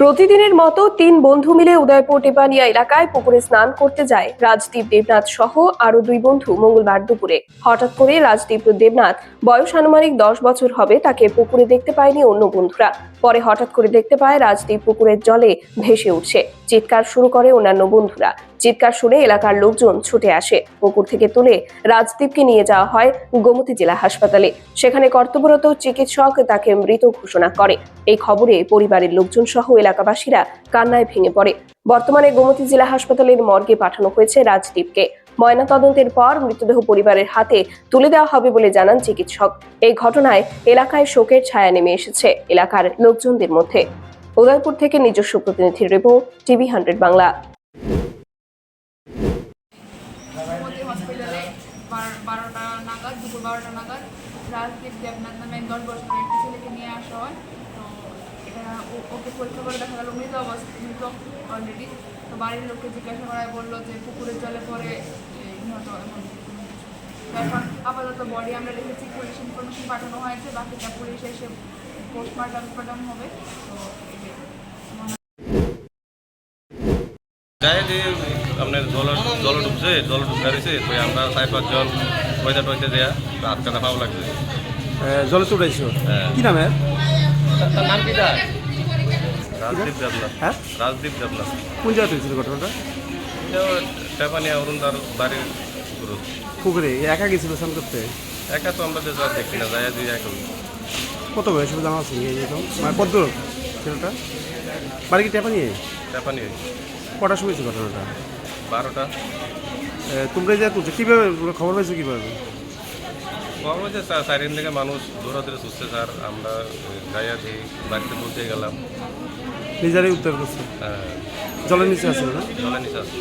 প্রতিদিনের মতো তিন বন্ধু মিলে উদয়পুর টেপানিয়া এলাকায় পুকুরে স্নান করতে যায় রাজদীপ দেবনাথ সহ আরও দুই বন্ধু মঙ্গলবার দুপুরে। হঠাৎ করে রাজদীপ দেবনাথ বয়স আনুমানিক দশ বছর হবে, তাকে পুকুরে দেখতে পায়নি অন্য বন্ধুরা। পরে হঠাৎ করে দেখতে পায় রাজদীপ পুকুরের জলে ভেসে উঠছে। চিৎকার শুরু করে অন্যান্য বন্ধুরা। চিৎকার শুনে এলাকার লোকজন ছুটে আসে। পুকুর থেকে তুলে রাজদীপকে নিয়ে যাওয়া হয় গোমতী জেলা হাসপাতালে। সেখানে কর্তব্যরত চিকিৎসক তাকে মৃত ঘোষণা করে। এই খবরে পরিবারের লোকজন সহ এলাকাবাসীরা কান্নায় ভেঙে পড়ে। বর্তমানে গোমতী জেলা হাসপাতালের মর্গে পাঠানো হয়েছে রাজদীপকে। ময়না তদন্তের পর মৃতদেহ পরিবারের হাতে তুলে দেওয়া হবে বলে জানান চিকিৎসক। এই ঘটনায় এলাকায় শোকের ছায়া নেমে এসেছে এলাকার লোকজনদের মধ্যে। উদয়পুর থেকে নিজস্ব প্রতিনিধির report TV hundred Bangla Gomati হসপিটালে বারোটা নাগাদ, দুপুর বারোটা নাগাদ। রাজদীপ দেবনাথ নামে দশ বছরের একটি ছেলেকে নিয়ে আসা হয়। তো এটা ওকে পরীক্ষা করে দেখা গেল, মৃত অবস্থা, মৃত অলরেডি তো বাড়ির লোককে জিজ্ঞাসা করায় বলল যে পুকুরের জলে পরে নিহত এমন এখন আপাতত বডি আমরা রেখেছি পুলিশ ইনফরমেশন পাঠানো হয়েছে, বাকিটা পুলিশ এসে পোস্টমর্টম ফর্টম হবে। তো এটাই। যাই যে আপনার জল জল ঢুকছে জল ঢুকা দিছে তো আমরা চার পাঁচজন পয়সা টয়সা দেয়া তো হাত কাটা পাও লাগছে। জলে চড়াইছো হ্যাঁ। কি নামে তার নাম কি তার? রাজদীপ দেবনাথ হ্যাঁ? রাজদীপ দেবনাথ কোন জায়গাতে হয়েছিল ঘটনাটা? টেপানিয়া অরুণ তার বাড়ির পুকুরে। একা গেছিল স্নান করতে? একা তো আমরা যে যা দেখি না যাই দিয়ে এখন কত বয়স হবে জানা আছে? এই মানে কত ছেলেটা? বাড়ি কি টেপা নিয়ে টেপানি কটার সময় হয়েছে ঘটনাটা? বারোটা। তোমরা যা করছ কীভাবে তোমরা খবর পাইছো কীভাবে? খবর হয়েছে স্যার সাইরেন থেকে মানুষ দৌড়াদৌড়ি ছুটছে স্যার। আমরা গাইয়া দিই বাড়িতে পৌঁছে গেলাম। নিজেরাই উদ্ধার করছে। হ্যাঁ, জলের নিচে আছে না? জলের নিচে আছে।